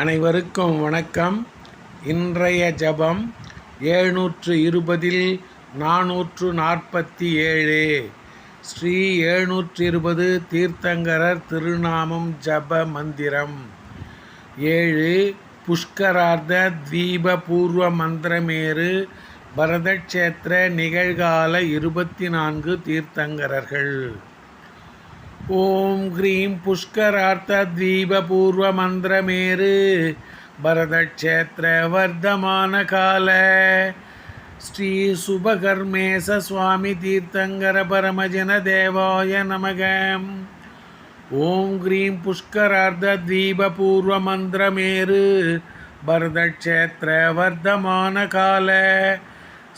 அனைவருக்கும் வணக்கம். இன்றைய ஜபம் எழுநூற்று இருபதில் நானூற்று நாற்பத்தி ஏழு ஸ்ரீ எழுநூற்று இருபது தீர்த்தங்கரர் திருநாமம் ஜப மந்திரம். ஏழு புஷ்கரார்த்த தீப பூர்வ மந்திரமேறு பரதக்ஷேத்திர நிகழ்கால இருபத்தி நான்கு தீர்த்தங்கரர்கள். ஓம் ஹ்ரீம் புஷ்கரார்த்த தீபபூர்வ மந்திரமேரு பரதக்ஷேத்திர வர்த்தமான கால. ஸ்ரீ சுபகர்மேச சுவாமி தீர்த்தங்கர பரமஜன தேவாய நமக. ஓம் ஹ்ரீம் புஷ்கரார்த்த தீபபூர்வ மந்திரமேரு பரதக்ஷேத்திர வர்த்தமான கால.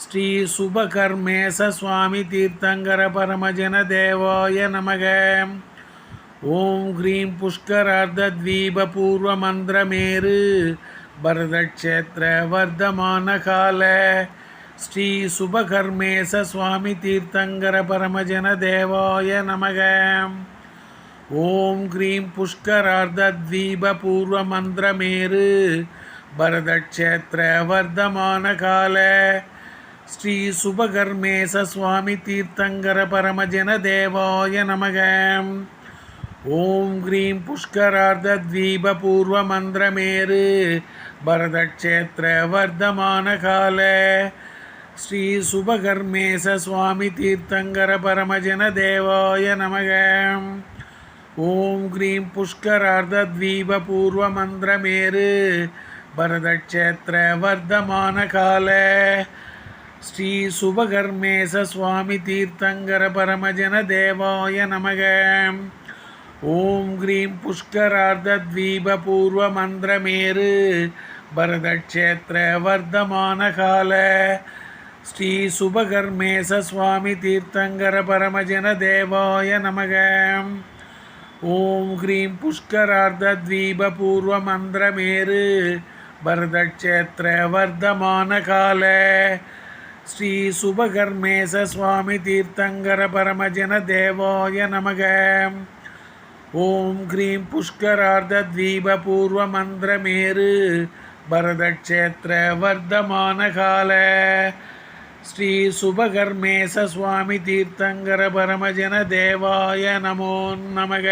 ஸ்ரீ சுபகர்மேச சுவாமி தீர்த்தங்கர பரமஜன தேவாய நமக. ஓம் ஹ்ரீம் புஷ்கரார்த்த தீப பூர்வ மந்திரமேரு பரதக்ஷேத்திர வர்த்தமான கால. ஸ்ரீ சுபகர்மேச சுவாமி தீர்த்தங்கர பரமஜன தேவாய நமக. ஓம் ஹ்ரீம் புஷ்கரார்த்த தீப பூர்வ மந்திரமேரு பரதக்ஷேத்திர வர்த்தமான கால. ஸ்ரீ சுபகர்மேச சுவாமி தீர்த்தங்கர பரமஜன தேவாய நமக. ஓம் க்ரீம் புஷ்கரார்த்த தீப பூர்வ மந்திரமேரு பரதக்ஷேத்திர வர்த்தமான கால. ஸ்ரீ சுபகர்மேச சுவாமி தீர்த்தங்கர பரமஜன தேவாய நமக. ஓம் க்ரீம் புஷ்கரார்த்த தீப பூர்வ மந்திரமேரு பரதக்ஷேத்திர வர்த்தமான கால. ஸ்ரீ சுபகர்மேச சுவாமி தீர்த்தங்கர பரமஜன தேவாய நமக. ஓம் கிரீம் புஷ்கரார்த்த தீப பூர்வ மந்திரமேரு பரதக்ஷேத்திர வர்த்தமான கால. ஸ்ரீ சுபகர்மேச சுவாமி தீர்த்தங்கர பரமஜன தேவாய நமக. ஓம் க்ரீம் புஷ்கரார்த்த தீப பூர்வ மந்திரமேரு பரதக்ஷேத்திர வர்த்தமான கால. ஸ்ரீ சுபகர்மேச சுவாமி தீர்த்தங்கர பரமஜன தேவாய நமக. ஓம் க்ரீம் புஷ்கரார்த்த தீப பூர்வ மந்திரமேரு பரதக்ஷேத்திர வர்த்தமான கால. ஸ்ரீ சுபகர்மேச சுவாமி தீர்த்தங்கர பரமஜன தேவாய நமோ நமக.